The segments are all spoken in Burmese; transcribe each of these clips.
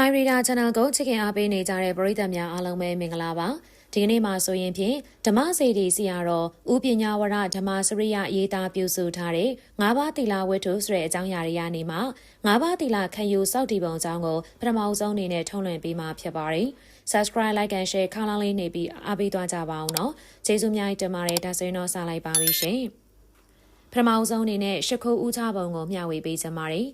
Thai Reader Channel ကိုချစ်ခင်အားပေးနေကြတဲ့ပရိသတ်များအားလုံးပဲမင်္ဂလာပါဒီကနေ့မှာဆိုရင်ဖြင့်ဓမ္မစေတီစီရတော်ဥပညာဝရဓမ္မစရိယရေးသားပြုစုထားတဲ့၅ပါးသီလဝတ္ထုဆိုတဲ့အကြောင်းအရာတွေကနေမှ၅ပါးသီလခံယူစောင့်တည်ပုံအကြောင်းကိုပထမဆုံးအနေနဲ့ထုတ်လွှင့်ပေးမှာဖြစ်ပါတယ် Subscribe Like and Share ခေါင်းလောင်းလေးနေပြီးအားပေးသွားကြပါအောင်နော်ကျေးဇူးများတင်ပါတယ်ဒါဆိုရင်တော့စလိုက်ပါပြီရှင်ပထမဆုံးအနေနဲ့ရှ िख ိုးဦးချပုံကိုမျှဝေပေးကြပါမယ်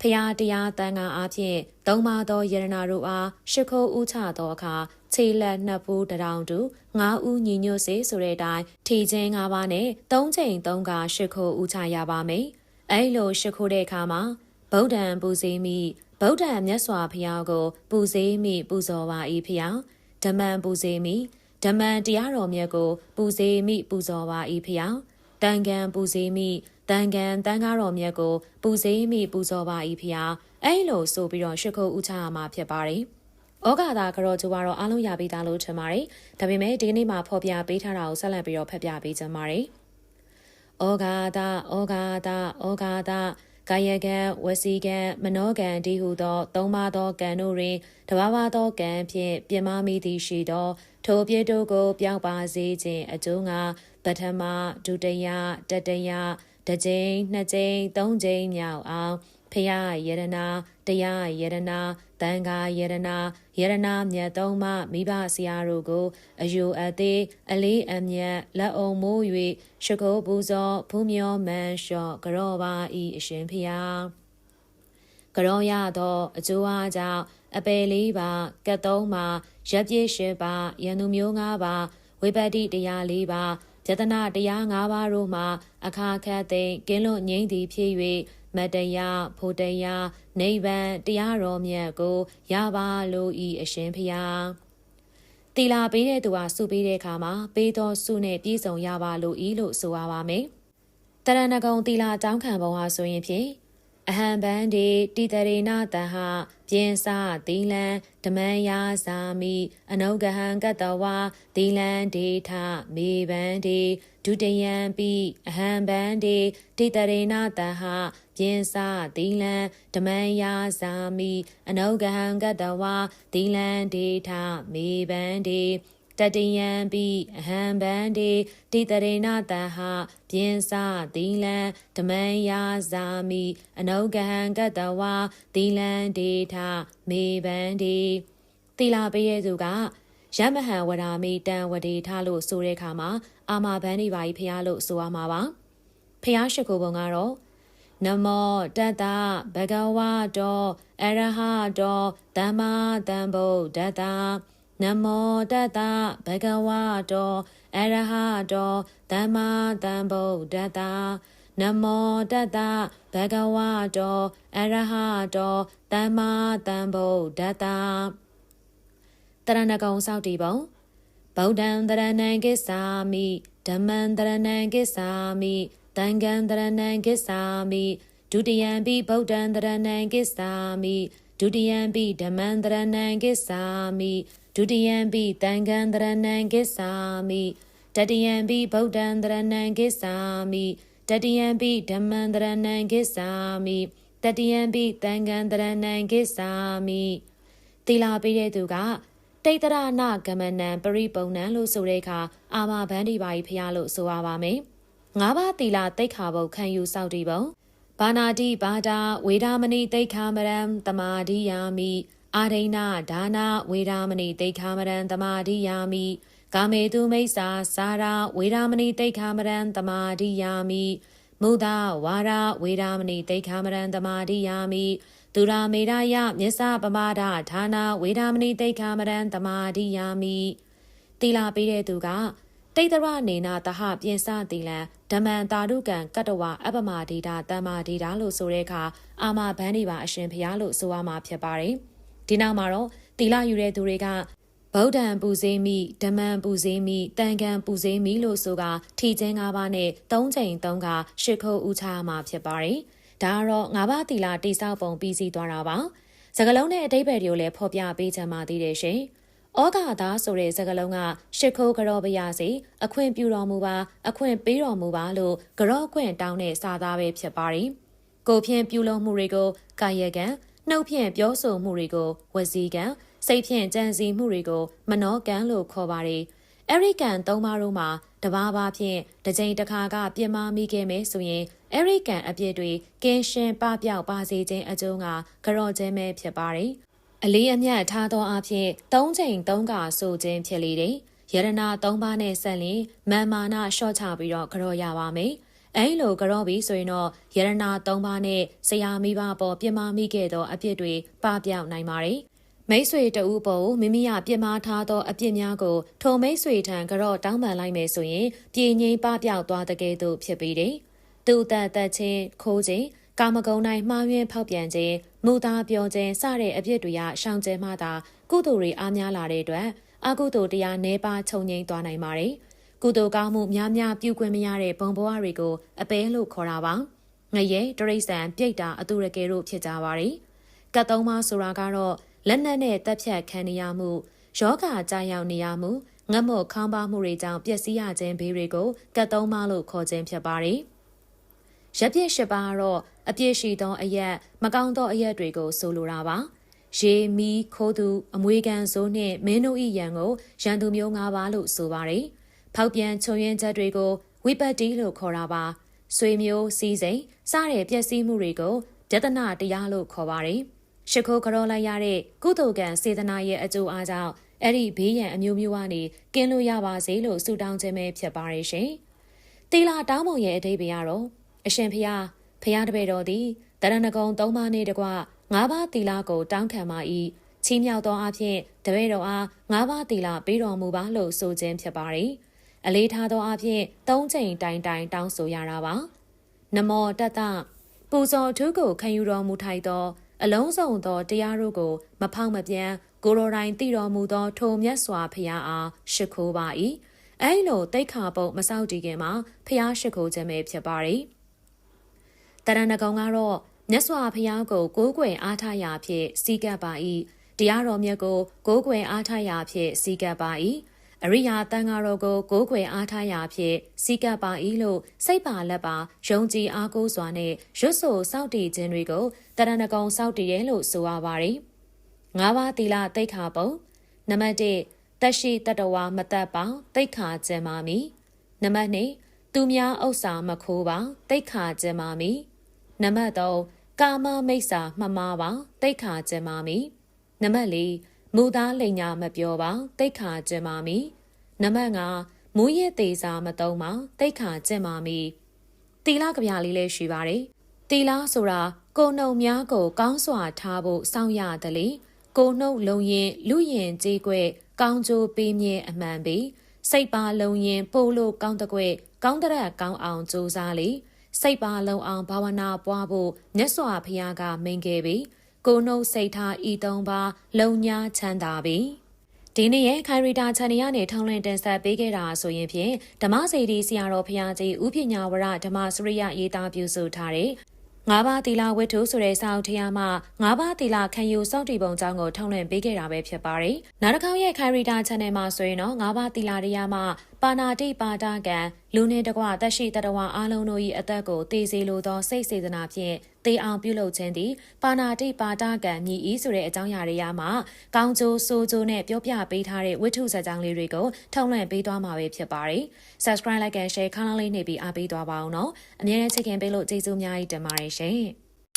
ဖျားတရားတန်ခါအားဖြင့်သုံးပါသောယရနာတို့အားရှ िख ိုးဥချသောအခါခြေလက်နှစ်ဖူးတရောင်တူငါးဦးညီညွတ်စေဆိုတဲ့အတိုင်းထီချင်း၅ပါးနဲ့သုံးချိန်သုံးကရှ िख ိုးဥချရပါမယ်။အဲလိုရှ िख ိုးတဲ့အခါမှာဗုဒ္ဓံပူဇေမိဗုဒ္ဓံမြတ်စွာဘုရားကို ပူဇေမိပူဇော်ပါ၏ဖျားဓမ္မံပူဇေမိဓမ္မံတရားတော်မြတ်ကို ပူဇေမိပူဇော်ပါ၏ဖျားတန်ခံပူဇေမိ တန်ခံတန်ကားတော်မြတ်ကိုပူဇေးမိပူဇော်ပါ၏ဖျားအဲ့လိုဆိုပြီးတော့ရှ िख ိုးဥချရမှာဖြစ်ပါတယ်ဩဃာတာကရောကျိုးကတော့အားလုံးရပြီးသားလို့ထင်ပါတယ်ဒါပေမဲ့ဒီကနေ့မှာဖော်ပြပေးထားတာကိုဆက်လက်ပြီးတော့ဖတ်ပြပေးကြပါမယ်ဩဃာတာဩဃာတာဩဃာတာကာယကံဝစီကံမနောကံဒီဟုသောသုံးပါးသောကံတို့တွင်တဘာဝသောကံဖြင့်ပြမမိသည်ရှိသော ထိုပြည့်တို့ကို ပြောင်းပါစေခြင်းအကျိုးငါပထမဒုတိယတတိယ တစ်ကြိမ်နှစ်ကြိမ်သုံးကြိမ်မြောက်အောင်ဖရာယရနာတရားယရနာတန်ခါယရနာယရနာမြတ်သုံးမှမိဘဆရာတို့ကိုအယူအသေးအလေးအမြတ်လက်အုံမိုး၍ရှကုပူဇော်ဖူးမြောမန်လျှော့ကြောပါဤအရှင်ဖရာကြောရသောအကျိုးအားကြောင့်အပယ်လေးပါကတ်သုံးပါရက်ပြည့်ရှစ်ပါရန်သူမျိုး၅ပါဝိပတ္တိတရား၄ပါ ယတနာတရား၅ပါးတို့မှာအခါခတ်သိမ့်ကင်းလွတ်ငြိမ့်သည်ဖြစ်၍မတရားဖို့တရားနိဗ္ဗာန်တရားတော်မြတ်ကိုရပါလို့ဤအရှင်ဖျားတီလာပေးတဲ့သူဟာစုပေးတဲ့အခါမှာပေးသောစုနဲ့ပြည့်စုံရပါလို့ဤလို့ဆိုရပါမယ်တရဏဂုံတီလာတောင်းခံပုံဟာဆိုရင်ဖြင့် အဟံဘန္ဒီတိတရေနာတဟပြင်စာသီလံဓမံယာဇာမိအနုဂဟံကတဝါသီလံဒေထမေဘန္ဒီဒုတယံပိအဟံဘန္ဒီတိတရေနာတဟပြင်စာသီလံဓမံယာဇာမိအနုဂဟံကတဝါသီလံဒေထမေဘန္ဒီ တတယံပိအဟံဗန္တိတိတရေနတဟပြင်စသီလံဓမံယာဇာမိအနုဂဟံကတဝါသီလံဒေထမေဗန္တိသီလာပေးတဲ့သူကရမဟံဝရာမိတံဝဒေထလို့ဆိုတဲ့အခါမှာအာမဘန်းဒီပါကြီးဖះလို့ဆိုရမှာပါဖះရှိခိုးပုံကတော့နမောတတဘဂဝါတောအရဟတောသမ္မာသမ္ဗုဒ္ဓတ္တ နမောတတဘဂဝတောအရဟတောသမ္မာသမ္ဗုဒ္ဓတ္တနမောတတဘဂဝတောအရဟတောသမ္မာသမ္ဗုဒ္ဓတ္တတရဏဂုံစောက်တီပုံဗုဒ္ဓံတရဏံကိသာမိဓမ္မံတရဏံကိသာမိတံဃံတရဏံကိသာမိဒုတိယံပိဗုဒ္ဓံတရဏံကိသာမိဒုတိယံပိဓမ္မံတရဏံကိသာမိ ဒုတိယံပိတံဃံတရဏံကိသာမိတတိယံပိဗုဒ္ဓံတရဏံကိသာမိတတိယံပိဓမ္မံတရဏံကိသာမိတတိယံပိတံဃံတရဏံကိသာမိသီလာပေးတဲ့သူကတိတ်တရဏကမနံပရိပုံနံလို့ဆိုတဲ့အခါအာမဘန္ဒီပါကြီးဖျားလို့ဆိုရပါမယ်ငါးပါးသီလာတိတ်ခါဘုတ်ခံယူစောက်တည်ပုံဘာနာတိဘာတာဝေဒာမဏိတိတ်ခာမရံတမာဒီယာမိ အာဒိဏဒါနဝေဒာမဏိတိတ်ခာမရံတမာဒိယာမိကာမေတုမိစ္ဆာစာရာဝေဒာမဏိတိတ်ခာမရံတမာဒိယာမိမုဒဝါရဝေဒာမဏိတိတ်ခာမရံတမာဒိယာမိသူရာမေရယမျစ္ဆပမာဒဌာနာဝေဒာမဏိတိတ်ခာမရံတမာဒိယာမိတိလာပေးတဲ့သူကတိတ်တရနေနာတဟပြင်စတိလံဓမ္မံတာရုကံကတ္တဝအပမဒေတာတမ္မာဒေတာလို့ဆိုတဲ့အခါအာမဘန်းဒီပါအရှင်ဖျားလို့ဆိုရမှာဖြစ်ပါတယ်။ ဒီနောက်မှာတော့တီလာယူတဲ့သူတွေကဗုဒ္ဓံပူဇေးမိဓမ္မံပူဇေးမိတန်ခံပူဇေးမိလို့ဆိုကထီချင်း၅ပါးနဲ့၃ချိန်၃ကရှ िख ိုးဥချမှာဖြစ်ပါတယ်။ဒါကတော့၅ပါးတီလာတိဆောက်ပုံပြီးစီးသွားတာပါ။စကလုံးနဲ့အတိတ်ပဲတွေကိုလည်းဖော်ပြပေးချင်ပါသေးတယ်ရှင်။ဩဃာသာဆိုတဲ့စကလုံးကရှ िख ိုးကြောပရစီအခွင့်ပြုတော်မူပါအခွင့်ပေးတော်မူပါလို့ကြောခွင့်တောင်းတဲ့စာသားပဲဖြစ်ပါတယ်။ကိုဖြင့်ပြုလုပ်မှုတွေကိုကာယကံ နှုတ်ဖြင့်ပြောဆိုမှုတွေကိုဝစီကံစိတ်ဖြင့်ကြံစည်မှုတွေကိုမနောကံလို့ခေါ်ပါတယ်။အဲ့ဒီကံသုံးပါးတို့မှာတဘာဘာဖြင့်တစ်ကြိမ်တစ်ခါကပြင်းမမိခဲ့မယ်ဆိုရင်အဲ့ဒီကံအပြစ်တွေကင်းရှင်းပပျောက်ပါစေခြင်းအကျိုးကကြော့ခြင်းပဲဖြစ်ပါတယ်။အလေးအမြတ်ထားသောအဖြစ်၃ချိန်၃ခါဆိုခြင်းဖြစ်လေတယ်။ယရနာ၃ပါးနဲ့ဆက်လင်မာမာနရှော့ချပြီးတော့ကြော့ရပါမယ်။ အဲလိုကြော့ပြီးဆိုရင်တော့ယရနာ၃ပါးနဲ့ဆရာမိဘပေါ်ပြမမိခဲ့သောအပြစ်တွေပပျောက်နိုင်ပါတယ်။မိတ်ဆွေတဦးပေါ်မိမိရပြစ်မှားထားသောအပြစ်များကိုထိုမိတ်ဆွေထံကြော့တောင်းပန်လိုက်မယ်ဆိုရင်ပြည်ငိမ့်ပပျောက်သွားတဲ့ကဲ့သို့ဖြစ်ပြီးတယ်။သူတတ်တချင်းခိုးခြင်းကာမဂုဏ်၌မှားယွင်းဖောက်ပြန်ခြင်းမူသားပြောခြင်းစတဲ့အပြစ်တွေရရှောင်ကျဲမှသာကုသိုလ်တွေအားများလာတဲ့အတွက်အကုသိုလ်တရားနှဲပါခြုံငိမ့်သွားနိုင်ပါတယ်။ ကုသိုလ်ကောင်းမှုများများပြုခွင့်မရတဲ့ဘုံဘဝတွေကိုအပဲလို့ခေါ်တာပါ။ငရဲတရိษံပြိတ်တာအတူရကယ်တို့ဖြစ်ကြပါတယ်။ကတ်သုံးပါဆိုတာကတော့လက်နက်နဲ့တက်ဖြတ်ခံနေရမှုယောဂကြာရောက်နေရမှုငတ်မော့ခေါင်းပါမှုတွေကြောင့်ပျက်စီးရခြင်းဘေးတွေကိုကတ်သုံးပါလို့ခေါ်ခြင်းဖြစ်ပါတယ်။ရက်ပြည့်ရှစ်ပါးကတော့အပြည့်ရှိသောအရက်မကောင်းသောအရက်တွေကိုဆိုလိုတာပါ။ရေမီခိုးသူအမွေခံစိုးနှင့်မင်းတို့ဤရန်ကိုရန်သူမျိုး၅ပါးလို့ဆိုပါတယ်။ ဖောက်ပြန်ချုံရင်ချက်တွေကိုဝိပတ္တိလို့ခေါ်တာပါ။ဆွေမျိုးစီးစိမ်စတဲ့ပျက်စီးမှုတွေကိုဒသနာတရားလို့ခေါ်ပါတယ်။ရှ िख ိုးကြောလိုက်ရတဲ့ကုသိုလ်ကံစေတနာရဲ့အကျိုးအားကြောင့်အဲ့ဒီဘေးရန်အမျိုးမျိုးကနေကင်းလို့ရပါစေလို့ဆုတောင်းခြင်းပဲဖြစ်ပါရဲ့ရှင်။တီလာတောင်းမုံရဲ့အတိတ်ဘကတော့အရှင်ဖျားဖျားတပည့်တော်သည်တရဏဂုံသုံးပါးနှင့်တကွငါးပါးတီလာကိုတောင်းခံပါ၏ချီးမြှောက်သောအဖြစ်တပည့်တော်အားငါးပါးတီလာပေးတော်မူပါလို့ဆိုခြင်းဖြစ်ပါ၏ အလေးထားသောအဖြစ်သုံးချိန်တိုင်တိုင်တောင်းဆိုရတာပါနမောတတပူဇော်ထုကိုခံယူတော်မူထိုက်သော အလုံးစုံသောတရားတို့ကို မဖောက်မပြန်ကိုရိုတိုင်းတည်တော်မူသောထိုမြတ်စွာဘုရားအားရှိခိုးပါ၏အဲလိုတိတ်ခါပုတ်မဆောက်တည်ခင်မှာဖះရှိခိုးခြင်းပဲဖြစ်ပါ၏တရဏဂုံကတော့မြတ်စွာဘုရားကိုကိုးကွယ်အားထားရာဖြင့်စီကပ်ပါ၏တရားတော်မြတ်ကိုကိုးကွယ်အားထားရာဖြင့်စီကပ်ပါ၏ အရိယာတန်ဃာတော်ကိုကိုးကွယ်အားထားရာဖြင့်စီကပ်ပါ၏လို့စိတ်ပါလက်ပါယုံကြည်အားကိုးစွာနဲ့ရွတ်ဆိုစောင့်တည်ခြင်းတွေကိုတရဏဂုံစောင့်တည်ရဲလို့ဆိုရပါတယ်ငါးပါးသီလတိတ်ခါပုံနံပါတ်1တက်ရှိတတဝါမတက်ပါတိတ်ခါကျင်ပါမီနံပါတ်2သူများဥစ္စာမခိုးပါတိတ်ခါကျင်ပါမီနံပါတ်3ကာမမိတ်စာမှမားပါတိတ်ခါကျင်ပါမီနံပါတ်4 မူသားလိန်ညာမပြောပါတိတ်ခါကျင်ပါမီနံပါတ်5မူရည်သေးစာမသုံးပါတိတ်ခါကျင်ပါမီတီလာကြပြလေးလေးရှိပါတယ်တီလာဆိုတာကိုနှုံများကိုကောင်းစွာထားဖို့စောင့်ရတယ်လေကိုနှုတ်လုံရင်လူရင်ကြေးကွဲ့ကောင်းကျိုးပေးမြဲအမှန်ပေစိတ်ပါလုံရင်ပို့လို့ကောင်းတဲ့ကွဲ့ကောင်းတဲ့ကောင်းအောင်စူးစမ်းလေစိတ်ပါလုံအောင်ဘာဝနာပွားဖို့မြတ်စွာဘုရားကမိန်ခဲ့ပြီ ကိုနှုတ်စိတ်ထားဤသုံးပါလုံညာချမ်းသာပြီဒီနေ့ရဲ့ခိုင်ရီတာ channel ကနေထောင်းလင်းတင်ဆက်ပေးခဲ့တာဆိုရင်ဖြင့်ဓမ္မစေတီဆရာတော်ဘုရားကြီးဥပညာဝရဓမ္မစရိယရေးသားပြုစုထားတဲ့ငါးပါးသီလဝတ္ထုဆိုတဲ့စာအုပ်ထဲမှာငါးပါးသီလခံယူစောင့်တည်ပုံကြောင်းကိုထုတ်လွှင့်ပေးခဲ့တာပဲဖြစ်ပါတယ်။နောက်တစ်ခေါက်ရဲ့ခိုင်ရီတာ channel မှာဆိုရင်တော့ငါးပါးသီလတရားမှာပါဏာတိပါဒကံလူနှင့်တကွတက်ရှိတတဝအားလုံးတို့၏အသက်ကိုတည်စေလိုသောစိတ်စေတနာဖြင့်တေအောင်ပြုလုပ်ခြင်းသည်ပါဏာတိပါဒကံမြည်ဤဆိုတဲ့အကြောင်းအရာတွေရမှာကောင်းကျိုးဆိုးကျိုးနဲ့ပြောပြပေးထားတဲ့ဝိထုဇာတ်ကြောင်းလေးတွေကိုထုတ်လွှင့်ပေးသွားမှာပဲဖြစ်ပါတယ်။ Subscribe like and share ခန်းလေးနှိပ်ပြီးအားပေးသွားပါအောင်နော်။အမြဲတမ်းချစ်ခင်ပေးလို့ကျေးဇူးအများကြီးတင်ပါတယ်ရှင်။